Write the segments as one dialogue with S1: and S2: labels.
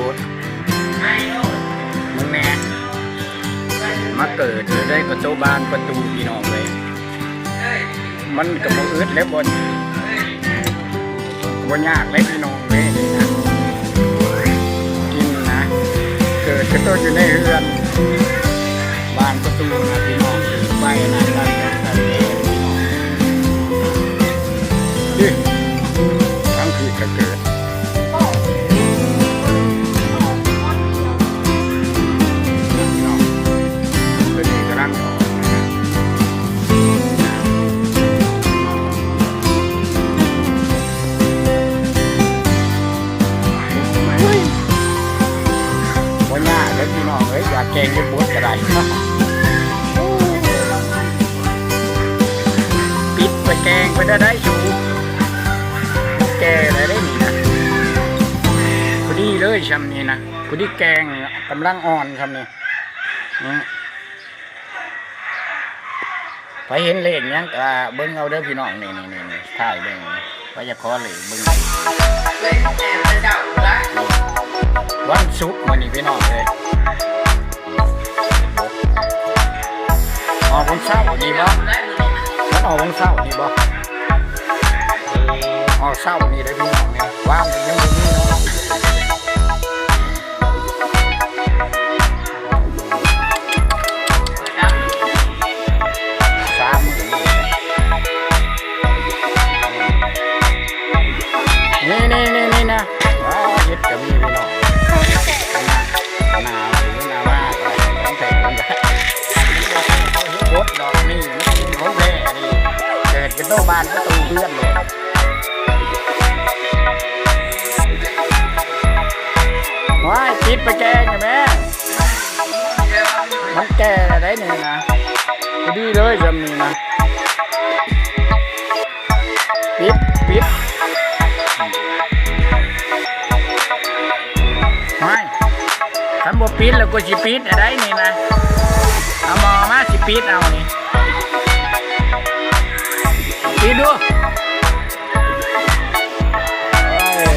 S1: บดมึงแน่มาเกิดอยู่ได้ก็โจบานประตูพี่น้องเลย มันก็บ่อึดแล้วบนบ่ยากเลยพี่น้องเลยนะกินนะ เกิดก็ต้องอยู่ในเรือนบานประตูนะพี่น้อง แกงจะปวดกระไรปิดไปแกงไปได้ได้ชูแกอะไรได้นี่นะพอดีเลยชำนี่นะพอดีแกงกำลังอ่อนคำนี้ไปเห็นเลขเนี้ยก็เบิ้งเอาเด้อพี่น้องนี่นี่นี่ถ่ายเบิ้งไปจะขอเลขเบิ้งวันศุกร์มื้อนี้พี่น้องเลย ออกวันเสาร์ดีบ่มันออกวันเสาร์ดีบ่ โตบานประตูเพื่อนเลยว้ายปิดไปแกงกันแม่มันแก่ได้หนึ่งนะดีเลยจำนี้นะปิดปิดไม่คันบ่ปิดแล้วก็สิปิดอะไรนี่นะเอาหมอมาสิปิดเอานี่ ปิดดูเอ้ย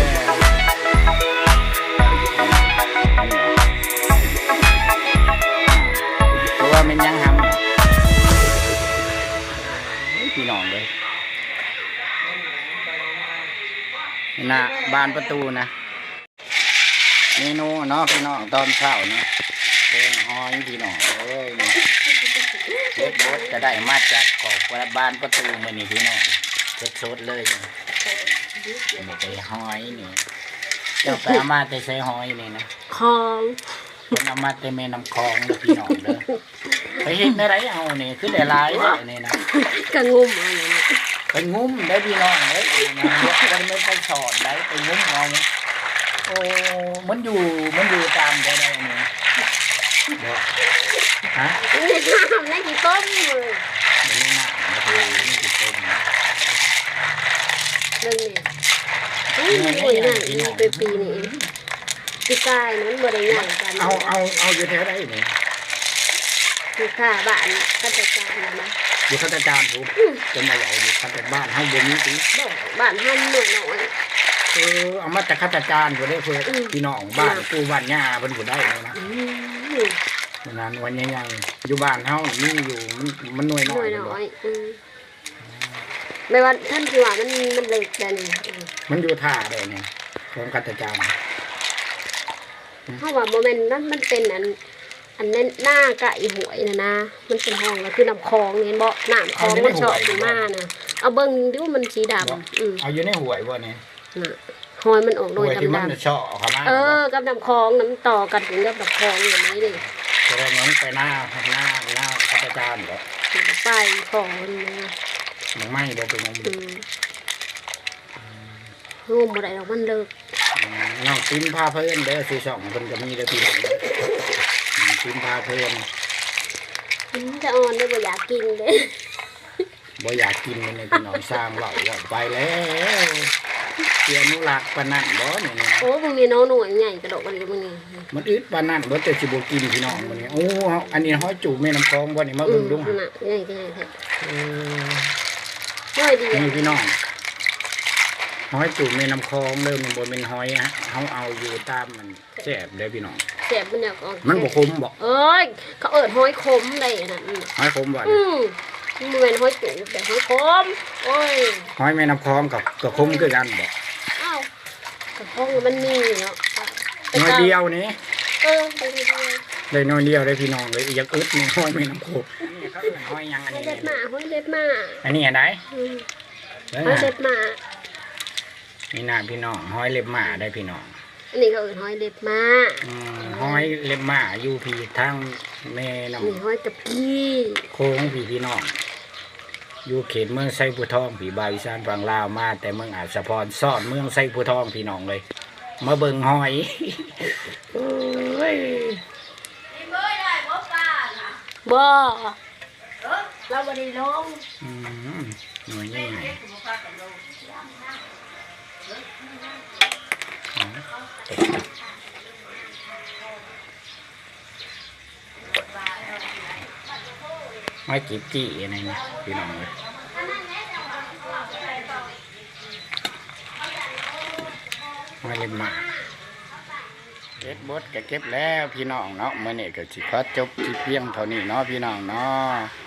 S1: ตัวมันยังหำพี่น้องเลยนี่นะบานประตูนะเมนูเนาะพี่น้องตอนเช้าเนาะ เป็นหอยพี่น้องเอ้ยเล็ดบดจะได้มาจากขอบบ้านประตูมานี่พี่น้องสดๆเลยนี่นี่ไปหอยนี่เจ้าไปเอามาแต่ใส่หอยนี่นะ
S2: คลอง
S1: เป็นเอามาแต่แม่น้ำคลองเลยพี่น้องเด้อไปเห็นอะไรเอาเนี่ยคือได้ลายเลยนี่นะ
S2: กระงุ่มอะไรเนี่ย
S1: ไปงุ้มได้พี่น้องเลยนะมันไม่ไปสอนได้ไปงุ้มเอาโอ้มันอยู่มันอยู่ตามได้ได้นี่เดี๋ยวฮะ
S2: นี่น้ำได้กี่ต้มเลย
S1: เดี๋ยวนี้นะมันคือมันคือต้มนะ
S2: เรื่องนี้อุ้ยหวยนั่นนี่ไปปีนี่เองพี่กายนั้นบริยางกัน
S1: เอาเอาเอาอยู่แถวได้นี่
S2: คือค่าบ้านก็จะจานนะ
S1: อยู่ข้าราชการผมจะมาเหล่าอยู่ข้าราชบ้านให้บนนี้สิ
S2: บ้านห้ามหน่อยหน่อย
S1: เออเอามาจากข้าราชการก็ได้เพื่อ
S2: อืม
S1: พี่น้องบ้านกูบ้านย่าเพิ่นก็ได้เลยนะ
S2: อืม
S1: นานวันใหญ่ๆอยู่บ้านเฮานี่อยู่มันมันหน่วย
S2: ห
S1: น้
S2: น่
S1: อ
S2: อยย
S1: เลย
S2: ห
S1: บ่
S2: น่อยอืมไม่ว่าท่านคือว่ามันมันเล็กแต่นี่
S1: มันอยู่ท่าได้เนี่ยของข้าราชการ
S2: เพราะว่าโมเมนต์นั้นมันเป็นอันอันนั้นหน้ากะอีหวยนะนะ มันเป็นห้องก็คือน้ำคลองเนี่ยบ่น้ำคลองมันชอบอยู่มากนะเอาเบิ้งดูมันสีดำอืม
S1: เอาอยู่ในหวยบ่เนี่ย
S2: น่ะหอยมันออก
S1: ห
S2: โด
S1: วยยที่มัน
S2: ดำ
S1: จะเชาะเข้ามา
S2: ๆเออ กับน้ำคลองน้ำต่อกันถึงกับน้ำคลองอย่างนี้ดิ
S1: แสดงว่ามันไปหน้าหน้าหน้าข้าราชการบ่
S2: ไปของมันนะ
S1: มันไม่บ่เป็นงม
S2: อืมรูมบ่ได้ดอกมันเลิก
S1: น้องติ้มพาเพิ่นเด้อสิสองเพิ่นก็มีเด้อพี่น้องเด้ออืมติ้มพาเพิ่น
S2: อืมจะอ่อนได้บ่อยากกินเลย
S1: บ่อยากกินมันในพี่น้องสร้างเว้าเว่าไปแล้ว เสียอนุรักษ์ปานนั้นบ่เนี่ยนะ
S2: โอ้มึงมีน้องหน่วยใหญ่กระโดดกระเดียวมึงนี่
S1: มันอึดปานนั้นบ่แต่สิบ่กินพี่น้องมื้อนี้โอ้อันนี้ห้อยจูบแม่น้ำคลองบ่นี่มา
S2: อื
S1: เบิ่
S2: ม
S1: งดู
S2: นั่นน่ะใหญ่ก็ใหญ่แท้
S1: เออ
S2: น้อยดี
S1: นี่พี่น้องหอยจูบในน้ำคลองเริ่มมันบ่เป็นหอยฮะเขาเอาอยู่ตามมันแซ่บเด้อพี่น้อง
S2: แซ่บมันอยากออก
S1: มันบ่คมบ่
S2: เอ้ยเขาเอิ้นหอยขมได้นั่น
S1: หอยคมบ่
S2: อืม มันบ่แม่นหอยจูบแต่หอยขมโอ้ย
S1: หอยแม่น้ำคลองกับกับคมคือกันบ่
S2: อ้าวกระพงมันมีเนาะ
S1: น้อยเดียวนี่
S2: เออไปเดียว
S1: ได้น้อยเดียวได้พี่น้องเลยอยากอึดนี่หอยแม่น้ำโขงนี่เขาเอิ้นหอยหยังอัน
S2: หอย
S1: นี้
S2: เล็บหมาหอยเล็บหมา
S1: อันนี้อันไหน
S2: อืม
S1: เอ้ย
S2: หอยเล็บหมา
S1: นี่น่าพี่น้องหอยเล็บหมาได้พี่น้อง
S2: อันนี้เขาเอิ้นหอยเล็บหมา
S1: อืมหอยเล็บหมาอยู่พี่ทางแม่น้
S2: นี่หอยกะพี่ำ
S1: โค้งพี่พี่น้อง อยู่เขตเมืองไซผู้ทองผีบาวอีสานฝั่งลาวมา แต่เมืองอาจสะพรซ่อนเมืองไซผู้ทองพี่น้องเลย มาเบิ่งหอยโอ้ย
S2: บ่เราบ่ได้ลง
S1: อืมหน่วยนี่ไงหอ ไม่จีบจี้อะไรนะพี่น้องเลยมาเล่นหมาเก็บบดก็เก็บแล้วพี่น้องเนาะเมื่อนี้ก็สิขอจบที่เพียงเท่านี้เนาะพี่น้องเนาะ